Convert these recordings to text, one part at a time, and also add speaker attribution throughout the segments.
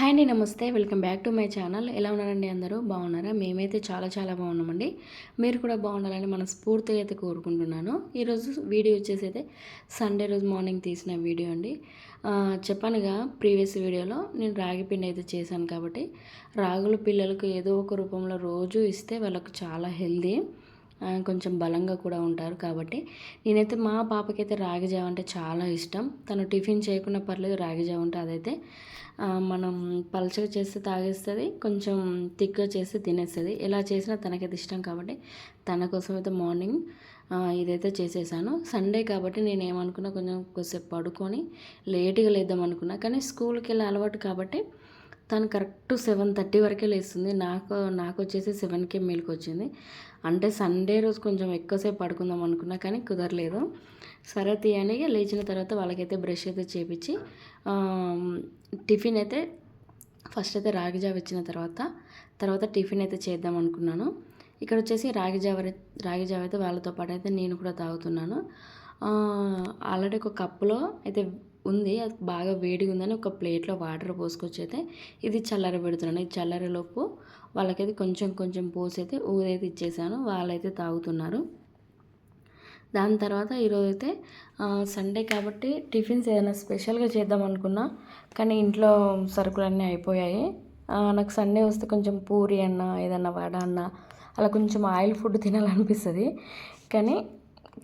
Speaker 1: Hi అండి నమస్తే. Welcome back to my channel. ఎలా ఉన్నారండి అందరూ? బాగున్నారా? మేమైతే చాలా చాలా బాగున్నామండి. మీరు కూడా బాగుండాలని మనస్ఫూర్తిగా అయితే కోరుకుంటున్నాను. ఈరోజు వీడియో వచ్చేసి అయితే సండే రోజు మార్నింగ్ తీసిన వీడియో అండి. చెప్పానుగా ప్రీవియస్ వీడియోలో నేను రాగి పిండి అయితే చేశాను కాబట్టి రాగులు పిల్లలకు ఏదో ఒక రూపంలో రోజు ఇస్తే వాళ్ళకు చాలా హెల్దీ. కొంచెం బలంగా కూడా ఉంటారు కాబట్టి నేనైతే మా పాపకైతే రాగి జావ అంటే చాలా ఇష్టం. తను టిఫిన్ చేయకుండా పర్లేదు రాగి జావ ఉంటే అదైతే మనం పలచగా చేస్తే తాగేస్తుంది కొంచెం థిక్గా చేస్తే తినేస్తుంది. ఎలా చేసినా తనకైతే ఇష్టం కాబట్టి తన కోసం అయితే మార్నింగ్ ఇదైతే చేసేసాను. సండే కాబట్టి నేను ఏమనుకున్నా కొంచెం కొద్దిసేపు పడుకొని లేట్గా లేద్దాం అనుకున్నా. కానీ స్కూల్కి వెళ్ళే అలవాటు కాబట్టి తను కరెక్ట్ సెవెన్ థర్టీ వరకే లేస్తుంది. నాకు నాకు వచ్చేసి సెవెన్కే మేలుకు వచ్చింది అంటే సండే రోజు కొంచెం ఎక్కువసేపు పడుకుందాం అనుకున్నా కానీ కుదరలేదు. సరే తీయని లేచిన తర్వాత వాళ్ళకైతే బ్రష్ అయితే చేపించి టిఫిన్ అయితే ఫస్ట్ అయితే రాగి జావ ఇచ్చిన తర్వాత తర్వాత టిఫిన్ అయితే చేద్దాం అనుకున్నాను. ఇక్కడ వచ్చేసి రాగి జావ రాగి జావ అయితే వాళ్ళతో పాటు అయితే నేను కూడా తాగుతున్నాను. ఆల్రెడీ ఒక కప్పులో అయితే ఉంది. అది బాగా వేడిగా ఉందని ఒక ప్లేట్లో వాటర్ పోసుకొచ్చి అయితే ఇది చల్లర పెడుతున్నాను. ఈ చల్లరలోపు వాళ్ళకైతే కొంచెం కొంచెం పోసి అయితే ఊదైతే ఇచ్చేసాను. వాళ్ళైతే తాగుతున్నారు. దాని తర్వాత ఈరోజు అయితే సండే కాబట్టి టిఫిన్స్ ఏదైనా స్పెషల్గా చేద్దాం అనుకున్నా కానీ ఇంట్లో సరుకులన్నీ అయిపోయాయి. నాకు సండే వస్తే కొంచెం పూరి అన్న ఏదన్నా వడ అన్న అలా కొంచెం ఆయిల్ ఫుడ్ తినాలనిపిస్తుంది. కానీ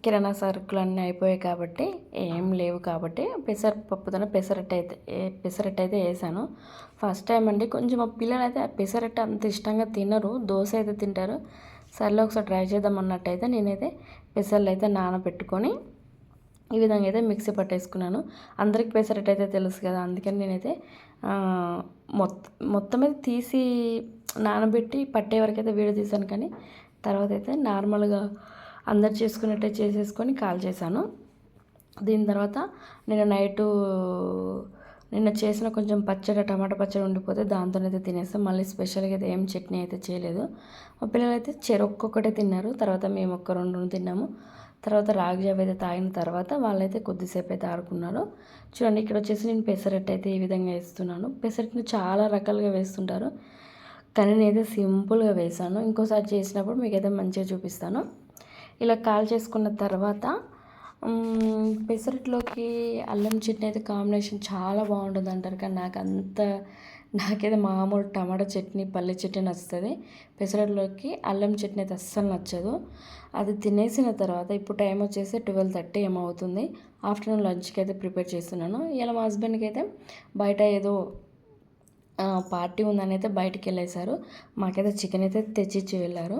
Speaker 1: కిరాణా సరుకులు అన్నీ అయిపోయాయి కాబట్టి ఏం లేవు కాబట్టి పెసరపప్పుతోనే పెసరట్టు అయితే పెసరట్టు అయితే వేసాను. ఫస్ట్ టైం అండి. కొంచెం మా పిల్లలు అయితే ఆ పెసరట్టు అంత ఇష్టంగా తినరు. దోశ అయితే తింటారు. సర్లే ఒకసారి ట్రై చేద్దాం అన్నట్టయితే నేనైతే పెసర్లు అయితే నానబెట్టుకొని ఈ విధంగా అయితే మిక్సీ పట్టేసుకున్నాను. అందరికి పెసరట్టు అయితే తెలుసు కదా. అందుకని నేనైతే మొత్తం మొత్తం అయితే తీసి నానబెట్టి పట్టే వరకు అయితే వీడియో తీసాను కానీ తర్వాత అయితే నార్మల్గా అందరు చేసుకున్నట్టే చేసేసుకొని కాల్ చేశాను. దీని తర్వాత నేను నైటు నిన్న చేసిన కొంచెం పచ్చడి టమాటా పచ్చడి ఉండిపోతే దాంతోనైతే తినేస్తాం. మళ్ళీ స్పెషల్గా అయితే ఏం చట్నీ అయితే చేయలేదు. మా పిల్లలు అయితే చెరు ఒక్కొక్కటే తిన్నారు. తర్వాత మేము ఒక్క రెండు తిన్నాము. తర్వాత రాగి అయితే తాగిన తర్వాత వాళ్ళైతే కొద్దిసేపు అయితే ఆడుకున్నారు. చూడండి ఇక్కడ వచ్చేసి నేను పెసరట్టు అయితే ఈ విధంగా వేస్తున్నాను. పెసరట్టుని చాలా రకాలుగా వేస్తుంటారు. కానీ నేనైతే సింపుల్గా వేసాను. ఇంకోసారి చేసినప్పుడు మీకైతే మంచిగా చూపిస్తాను. ఇలా కాల్ చేసుకున్న తర్వాత పెసరట్లోకి అల్లం చట్నీ అయితే కాంబినేషన్ చాలా బాగుంటుంది అంటారు. కానీ నాకు అంత నాకైతే మామూలు టమాటా చట్నీ పల్లె చట్నీ నచ్చుతుంది. పెసరట్లోకి అల్లం చట్నీ అయితే అస్సలు నచ్చదు. అది తినేసిన తర్వాత ఇప్పుడు టైం వచ్చేసి ట్వెల్వ్ థర్టీ ఏమవుతుంది. ఆఫ్టర్నూన్ లంచ్కి అయితే ప్రిపేర్ చేస్తున్నాను. ఇలా మా హస్బెండ్కి అయితే బయట ఏదో పార్టీ ఉందని అయితే బయటికి వెళ్ళేశారు. మాకైతే చికెన్ అయితే తెచ్చిచ్చి వెళ్ళారు.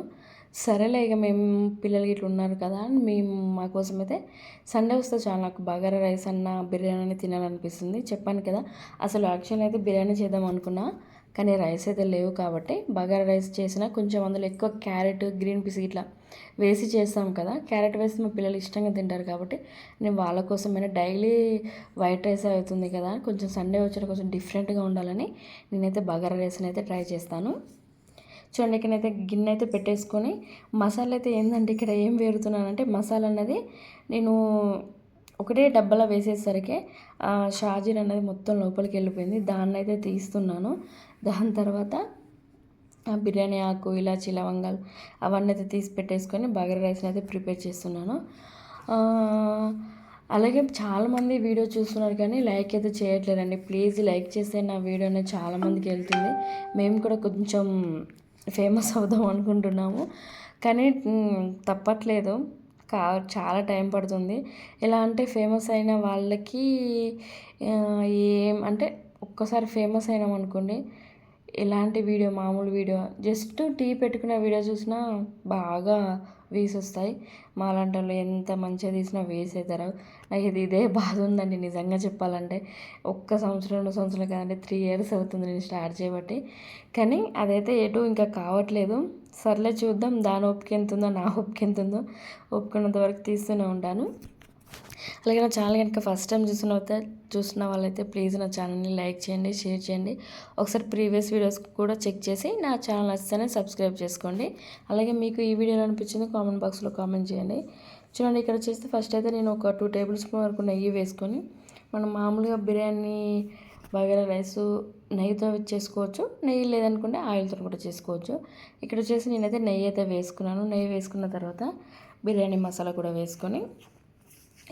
Speaker 1: సరేలే ఇక మేము పిల్లలు ఇట్లా ఉన్నారు కదా అని మేము మా కోసం అయితే సండే వస్తే చాలా నాకు బగారా రైస్ అన్న బిర్యానీ తినాలనిపిస్తుంది. చెప్పాను కదా అసలు యాక్చువల్ అయితే బిర్యానీ చేద్దాం అనుకున్నా కానీ రైస్ అయితే లేవు కాబట్టి బగారా రైస్ చేసినా కొంచెం అందులో ఎక్కువ క్యారెట్ గ్రీన్ పీస్ ఇట్లా వేసి చేస్తాం కదా. క్యారెట్ వేసి మా పిల్లలు ఇష్టంగా తింటారు కాబట్టి నేను వాళ్ళ కోసమైనా డైలీ వైట్ రైస్ అవుతుంది కదా కొంచెం సండే వచ్చిన కొంచెం డిఫరెంట్గా ఉండాలని నేనైతే బగారా రైస్ని అయితే ట్రై చేస్తాను. చూడండి ఇక్కడైతే గిన్నె అయితే పెట్టేసుకొని మసాలా అయితే ఏంటంటే ఇక్కడ ఏం వేరుతున్నానంటే మసాలా అన్నది నేను ఒకటే డబ్బాలో వేసేసరికి షాజీర్ అనేది మొత్తం లోపలికి వెళ్ళిపోయింది. దాన్ని అయితే తీస్తున్నాను. దాని తర్వాత ఆ బిర్యానీ ఆకు ఇలాచి లవంగాలు అవన్నీ అయితే తీసి పెట్టేసుకొని బగర రైస్ని అయితే ప్రిపేర్ చేస్తున్నాను. అలాగే చాలామంది వీడియో చూస్తున్నారు కానీ లైక్ అయితే చేయట్లేదండి. ప్లీజ్ లైక్ చేస్తే నా వీడియో అనేది చాలామందికి వెళ్తుంది. మేము కూడా కొంచెం ఫేమస్ అవుదాం అనుకుంటున్నాము. కానీ తప్పట్లేదు. కా చాలా టైం పడుతుంది. ఎలా అంటే ఫేమస్ అయిన వాళ్ళకి ఏం అంటే ఒక్కసారి ఫేమస్ అయినాం అనుకోండి ఎలాంటి వీడియో మామూలు వీడియో జస్ట్ టీ పెట్టుకున్న వీడియో చూసినా బాగా వ్యూస్ వస్తాయి మాలాంటి వాళ్ళు ఎంత మంచిగా తీసినా వ్యూస్ అవుతారు నాకు ఇది ఇదే బాధ ఉందండి నిజంగా చెప్పాలంటే. ఒక్క సంవత్సరం రెండు సంవత్సరాలు కాదంటే త్రీ ఇయర్స్ అవుతుంది నేను స్టార్ట్ చేయబట్టి. కానీ అదైతే ఎటు ఇంకా కావట్లేదు. సర్లే చూద్దాం దాని ఓపిక ఎంత ఉందో నా ఓపిక ఎంత ఉందో ఒప్పుకున్నంత వరకు తీస్తూనే ఉంటాను. అలాగే నా ఛానల్ కనుక ఫస్ట్ టైం చూసిన అయితే చూసిన వాళ్ళైతే ప్లీజ్ నా ఛానల్ని లైక్ చేయండి షేర్ చేయండి. ఒకసారి ప్రీవియస్ వీడియోస్ కూడా చెక్ చేసి నా ఛానల్ నచ్చితేనే సబ్స్క్రైబ్ చేసుకోండి. అలాగే మీకు ఈ వీడియో అనిపించింది కామెంట్ బాక్స్లో కామెంట్ చేయండి. చూడండి ఇక్కడ వచ్చేసి ఫస్ట్ అయితే నేను ఒక టూ టేబుల్ స్పూన్ వరకు నెయ్యి వేసుకొని మనం మామూలుగా బిర్యానీ బగారా రైసు నెయ్యితో చేసుకోవచ్చు. నెయ్యి లేదనుకుంటే ఆయిల్తో కూడా చేసుకోవచ్చు. ఇక్కడ వచ్చేసి నేనైతే నెయ్యి అయితే వేసుకున్నాను. నెయ్యి వేసుకున్న తర్వాత బిర్యానీ మసాలా కూడా వేసుకొని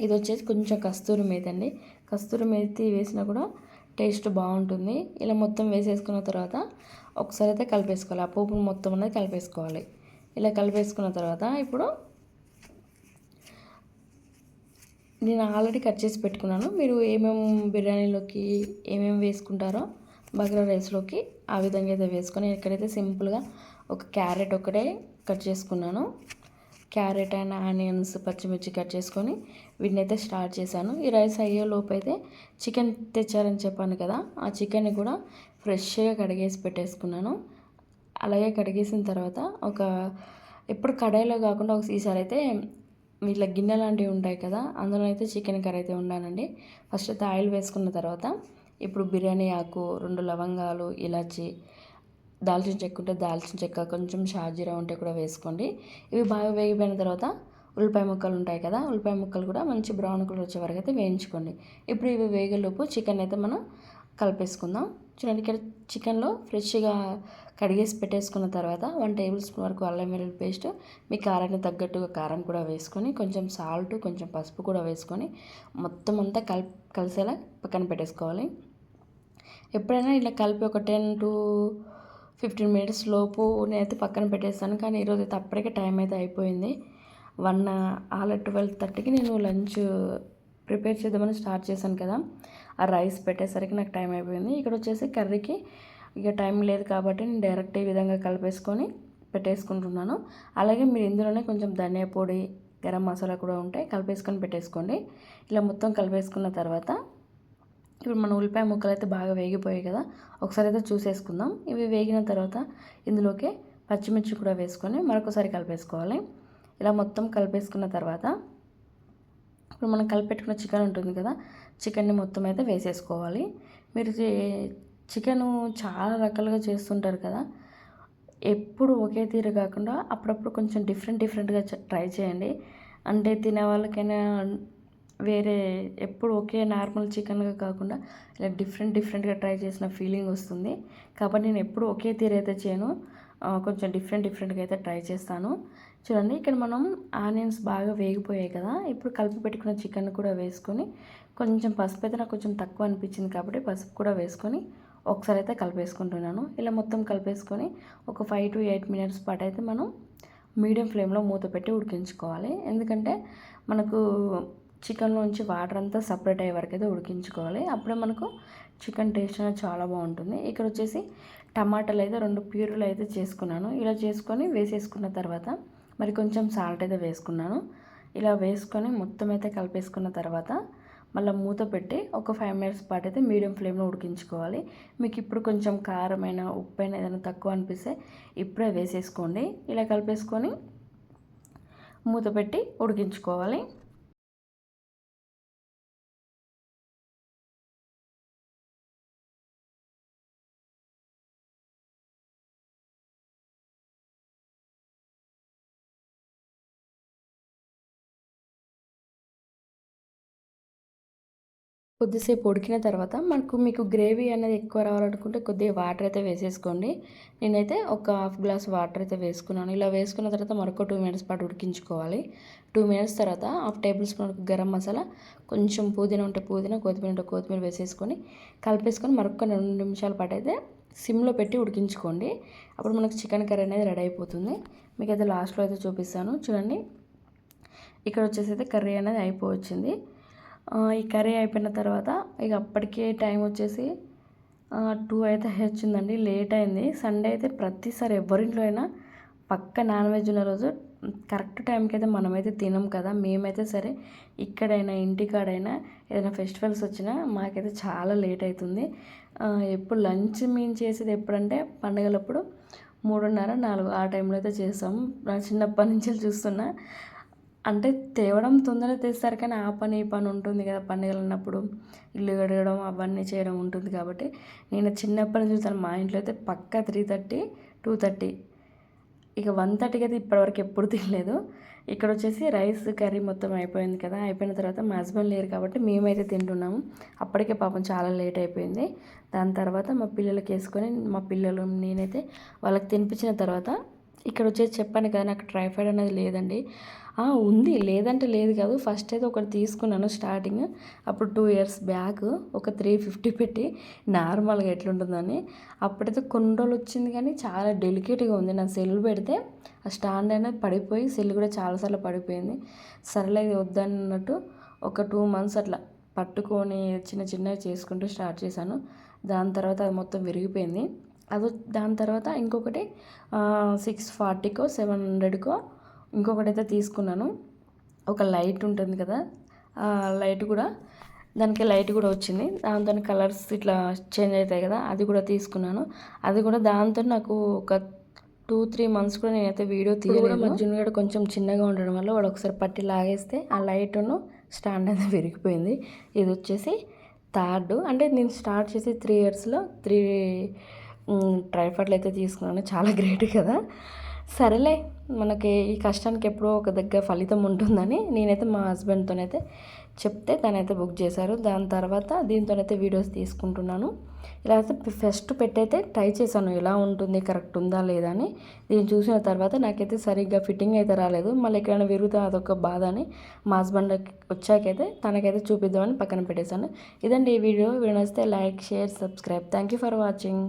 Speaker 1: ఇది వచ్చేసి కొంచెం కస్తూరి మేతి అండి. కస్తూరి మేతి వేసినా కూడా టేస్ట్ బాగుంటుంది. ఇలా మొత్తం వేసేసుకున్న తర్వాత ఒకసారి అయితే కలిపేసుకోవాలి. ఆ పోపు మొత్తం అనేది కలిపేసుకోవాలి. ఇలా కలిపేసుకున్న తర్వాత ఇప్పుడు నేను ఆల్రెడీ కట్ చేసి పెట్టుకున్నాను. మీరు ఏమేమి బిర్యానీలోకి ఏమేమి వేసుకుంటారో బగ్రా రైస్లోకి ఆ విధంగా అయితే వేసుకొని ఇక్కడైతే సింపుల్గా ఒక క్యారెట్ ఒకటే కట్ చేసుకున్నాను. క్యారెట్ అండ్ ఆనియన్స్ పచ్చిమిర్చి కట్ చేసుకొని వీటిని అయితే స్టార్ట్ చేశాను. ఈ రైస్ అయ్యే లోపు అయితే చికెన్ తెచ్చారని చెప్పాను కదా ఆ చికెన్ని కూడా ఫ్రెష్గా కడిగేసి పెట్టేసుకున్నాను. అలాగే కడిగేసిన తర్వాత ఒక ఎప్పుడు కడాయిలో కాకుండా ఒక ఈసారి అయితే ఇట్లా గిన్నె లాంటివి ఉంటాయి కదా అందులో అయితే చికెన్ కర్రీ అయితే ఉండానండి ఫస్ట్ అయితే ఆయిల్ వేసుకున్న తర్వాత ఇప్పుడు బిర్యానీ ఆకు రెండు లవంగాలు ఇలాచి దాల్చిన చెక్క ఉంటే దాల్చిన చెక్క కొంచెం షాజీరా ఉంటే కూడా వేసుకోండి. ఇవి బాగా వేగిపోయిన తర్వాత ఉల్లిపాయ ముక్కలు ఉంటాయి కదా ఉల్లిపాయ ముక్కలు కూడా మంచి బ్రౌన్ కలర్ వచ్చే వరకు అయితే వేయించుకోండి. ఇప్పుడు ఇవి వేగేలోపు చికెన్ అయితే మనం కలిపేసుకుందాం. చూడండి ఇక్కడ చికెన్లో ఫ్రెష్గా కడిగేసి పెట్టేసుకున్న తర్వాత వన్ టేబుల్ స్పూన్ వరకు అల్లం వెల్లుల్లి పేస్ట్ మీ కారాన్ని తగ్గట్టుగా కారం కూడా వేసుకొని కొంచెం సాల్ట్ కొంచెం పసుపు కూడా వేసుకొని మొత్తం అంతా కల్ కలిసేలా పక్కన పెట్టేసుకోవాలి. ఎప్పుడైనా ఇలా కలిపి ఒక టెన్ టు ఫిఫ్టీన్ మినిట్స్ లోపు నేనైతే పక్కన పెట్టేస్తాను. కానీ ఈరోజు అయితే అప్పటికే టైం అయితే అయిపోయింది. వన్ ఆల్ ట్వెల్వ్ థర్టీకి నేను లంచ్ ప్రిపేర్ చేద్దామని స్టార్ట్ చేశాను కదా. ఆ రైస్ పెట్టేసరికి నాకు టైం అయిపోయింది. ఇక్కడ వచ్చేసి కర్రీకి ఇక టైం లేదు కాబట్టి నేను డైరెక్ట్ ఈ విధంగా కలిపేసుకొని పెట్టేసుకుంటున్నాను. అలాగే మీరు ఇందులోనే కొంచెం ధనియా పొడి గరం మసాలా కూడా ఉంటాయి కలిపేసుకొని పెట్టేసుకోండి. ఇలా మొత్తం కలిపేసుకున్న తర్వాత ఇప్పుడు మన ఉల్లిపాయ ముక్కలు అయితే బాగా వేగిపోయాయి కదా ఒకసారి అయితే చూసేసుకుందాం. ఇవి వేగిన తర్వాత ఇందులోకి పచ్చిమిర్చి కూడా వేసుకొని మరొకసారి కలిపేసుకోవాలి. ఇలా మొత్తం కలిపేసుకున్న తర్వాత ఇప్పుడు మనం కలిపెట్టుకున్న చికెన్ ఉంటుంది కదా చికెన్ని మొత్తం అయితే వేసేసుకోవాలి. మీరు చికెను చాలా రకాలుగా చేస్తుంటారు కదా ఎప్పుడు ఒకే తీరు కాకుండా అప్పుడప్పుడు కొంచెం డిఫరెంట్ డిఫరెంట్గా ట్రై చేయండి. అంటే తినే వాళ్ళకైనా వేరే ఎప్పుడు ఒకే నార్మల్ చికెన్గా కాకుండా ఇలా డిఫరెంట్ డిఫరెంట్గా ట్రై చేసిన ఫీలింగ్ వస్తుంది. కాబట్టి నేను ఎప్పుడు ఒకే తీరు అయితే చేయను. కొంచెం డిఫరెంట్ డిఫరెంట్గా అయితే ట్రై చేస్తాను. చూడండి ఇక్కడ మనం ఆనియన్స్ బాగా వేగిపోయాయి కదా. ఇప్పుడు కలిపి పెట్టుకున్న చికెన్ కూడా వేసుకొని కొంచెం పసుపు అయితే నాకు కొంచెం తక్కువ అనిపించింది కాబట్టి పసుపు కూడా వేసుకొని ఒకసారి అయితే కలిపేసుకుంటున్నాను. ఇలా మొత్తం కలిపేసుకొని ఒక ఫైవ్ టు ఎయిట్ మినిట్స్ పాటు అయితే మనం మీడియం ఫ్లేమ్లో మూత పెట్టి ఉడికించుకోవాలి. ఎందుకంటే మనకు చికెన్లోంచి వాటర్ అంతా సపరేట్ అయ్యే వరకు అయితే ఉడికించుకోవాలి. అప్పుడే మనకు చికెన్ టేస్ట్ అనేది చాలా బాగుంటుంది. ఇక్కడ వచ్చేసి టమాటాలు అయితే రెండు ప్యూర్లు అయితే చేసుకున్నాను. ఇలా చేసుకొని వేసేసుకున్న తర్వాత మరి కొంచెం సాల్ట్ అయితే వేసుకున్నాను. ఇలా వేసుకొని మొత్తం అయితే కలిపేసుకున్న తర్వాత మళ్ళీ మూత పెట్టి ఒక ఫైవ్ మినిట్స్ పాటు అయితే మీడియం ఫ్లేమ్లో ఉడికించుకోవాలి. మీకు ఇప్పుడు కొంచెం కారమైన ఉప్పు అయినా ఏదైనా తక్కువ అనిపిస్తే ఇప్పుడే వేసేసుకోండి. ఇలా కలిపేసుకొని మూత పెట్టి ఉడికించుకోవాలి. కొద్దిసేపు ఉడికిన తర్వాత మనకు మీకు గ్రేవీ అనేది ఎక్కువ రావాలనుకుంటే కొద్దిగా వాటర్ అయితే వేసేసుకోండి. నేనైతే ఒక హాఫ్ గ్లాస్ వాటర్ అయితే వేసుకున్నాను. ఇలా వేసుకున్న తర్వాత మరొక టూ మినిట్స్ పాటు ఉడికించుకోవాలి. టూ మినిట్స్ తర్వాత half tablespoon garam masala కొంచెం పుదీనా ఉంటే పుదీనా కొత్తిమీర ఉంటే కొత్తిమీర వేసేసుకొని కలిపేసుకొని మరొక రెండు నిమిషాల పాటు అయితే సిమ్లో పెట్టి ఉడికించుకోండి. అప్పుడు మనకు చికెన్ కర్రీ అనేది రెడీ అయిపోతుంది. మీకు అయితే లాస్ట్లో అయితే చూపిస్తాను. చూడండి. ఇక్కడ వచ్చేసి అయితే కర్రీ అనేది అయిపోవచ్చింది. ఈ కర్రీ అయిపోయిన తర్వాత ఇక అప్పటికే టైం వచ్చేసి టూ అయితే వచ్చిందండి లేట్ అయింది. సండే అయితే ప్రతిసారి ఎవరింట్లో అయినా పక్క నాన్ వెజ్ ఉన్న రోజు కరెక్ట్ టైంకి అయితే మనమైతే తినం కదా. మేమైతే సరే ఇక్కడైనా ఇంటికాడైనా ఏదైనా ఫెస్టివల్స్ వచ్చినా మాకైతే చాలా లేట్ అవుతుంది ఎప్పుడు లంచ్ మేము చేసేది ఎప్పుడంటే పండగలప్పుడు మూడున్నర నాలుగు ఆ టైంలో అయితే చేస్తాం. చిన్నప్పటి నుంచి చూస్తున్నా. అంటే తేవడం తొందరగా తెస్తారు కానీ ఆ పని ఈ పని ఉంటుంది కదా పండుగలు ఉన్నప్పుడు ఇల్లు కడగడం అవన్నీ చేయడం ఉంటుంది కాబట్టి నేను చిన్నప్పటి నుంచి చూస్తాను. మా ఇంట్లో అయితే పక్కా త్రీ థర్టీ టూ థర్టీ ఇక వన్ థర్టీకి అయితే ఇప్పటివరకు ఎప్పుడు తినలేదు. ఇక్కడ వచ్చేసి రైస్ కర్రీ మొత్తం అయిపోయింది కదా. అయిపోయిన తర్వాత మా హస్బెండ్ లేరు కాబట్టి మేమైతే తింటున్నాము. అప్పటికే పాపం చాలా లేట్ అయిపోయింది. దాని తర్వాత మా పిల్లలకి వేసుకొని మా పిల్లలు నేనైతే వాళ్ళకి తినిపించిన తర్వాత ఇక్కడ వచ్చేసి చెప్పాను కదా నాకు ట్రైఫాయిడ్ అనేది లేదండి. ఉంది. లేదంటే లేదు కాదు. ఫస్ట్ అయితే ఒకటి తీసుకున్నాను స్టార్టింగ్. అప్పుడు టూ ఇయర్స్ బ్యాక్ ఒక త్రీ ఫిఫ్టీ పెట్టి నార్మల్గా ఎట్లుంటుందని. అప్పుడైతే కొన్ని రోజులు వచ్చింది కానీ చాలా డెలికేట్గా ఉంది. నా సెల్ పెడితే ఆ స్టాండ్ అనేది పడిపోయి సెల్ కూడా చాలాసార్లు పడిపోయింది. సరేలే ఇది వద్దన్నట్టు ఒక టూ మంత్స్ అట్లా పట్టుకొని చిన్న చిన్నవి చేసుకుంటూ స్టార్ట్ చేశాను. దాని తర్వాత అది మొత్తం విరిగిపోయింది. అది దాని తర్వాత ఇంకొకటి సిక్స్ ఫార్టీకో సెవెన్ హండ్రెడ్కో ఇంకొకటి అయితే తీసుకున్నాను. ఒక లైట్ ఉంటుంది కదా ఆ లైట్ కూడా దానికి లైట్ కూడా వచ్చింది. దాంతో కలర్స్ ఇట్లా చేంజ్ అవుతాయి కదా అది కూడా తీసుకున్నాను. అది కూడా దాంతో నాకు ఒక టూ త్రీ మంత్స్ కూడా నేనైతే వీడియో తీయలేదు. మా జునియర్ కొంచెం చిన్నగా ఉండడం వల్ల వాడు ఒకసారి పట్టి లాగేస్తే ఆ లైట్ను స్టాండ్ అనేది విరిగిపోయింది. ఇది వచ్చేసి థర్డ్. అంటే నేను స్టార్ట్ చేసి త్రీ ఇయర్స్లో త్రీ ట్రైఫాట్లు అయితే తీసుకున్నాను. చాలా గ్రేట్ కదా. సరేలే మనకి ఈ కష్టానికి ఎప్పుడో ఒక దగ్గర ఫలితం ఉంటుందని నేనైతే మా హస్బెండ్తోనైతే చెప్తే తనైతే బుక్ చేశారు. దాని తర్వాత దీంతోనైతే వీడియోస్ తీసుకుంటున్నాను. ఇలా అయితే ఫస్ట్ పెట్టయితే ట్రై చేశాను. ఎలా ఉంటుంది కరెక్ట్ ఉందా లేదా అని. దీన్ని చూసిన తర్వాత నాకైతే సరిగ్గా ఫిట్టింగ్ అయితే రాలేదు. మళ్ళీ ఎక్కడైనా విరుగుతా అదొక బాధ అని మా హస్బెండ్ వచ్చాకైతే తనకైతే చూపిద్దామని పక్కన పెట్టేశాను. ఇదండి ఈ video video like share subscribe thank you for watching